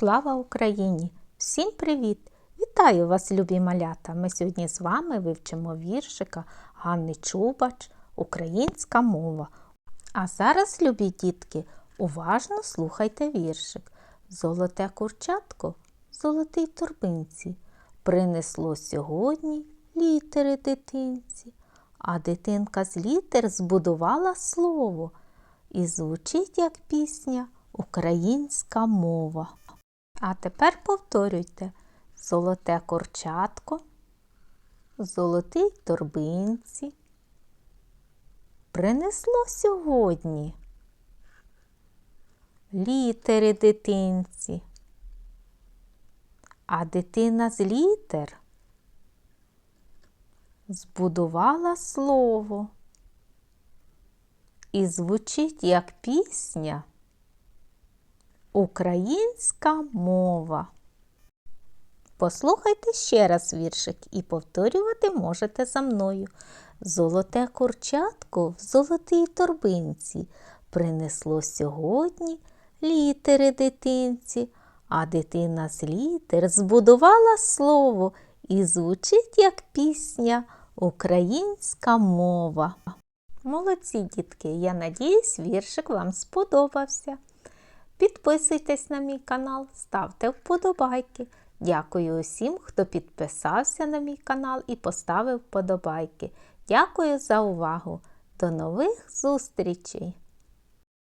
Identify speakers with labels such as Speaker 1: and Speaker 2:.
Speaker 1: Слава Україні! Всім привіт! Вітаю вас, любі малята! Ми сьогодні з вами вивчимо віршика Ганни Чубач Українська мова. А зараз, любі дітки, уважно слухайте віршик. Золоте курчатко в золотій торбинці принесло сьогодні літери дитинці, а дитинка з літер збудувала слово і звучить як пісня Українська мова. А тепер повторюйте. Золоте курчатко, в золотій торбинці. Принесло сьогодні літери дитинці, а дитина з літер збудувала слово. І звучить як пісня Українська мова. Послухайте ще раз віршик і повторювати можете за мною. Золоте курчатко в золотій торбинці принесло сьогодні літери дитинці, а дитина з літер збудувала слово і звучить як пісня Українська мова. Молодці, дітки! Я надіюсь, віршик вам сподобався. Підписуйтесь на мій канал, ставте вподобайки. Дякую усім, хто підписався на мій канал і поставив вподобайки. Дякую за увагу. До нових зустрічей!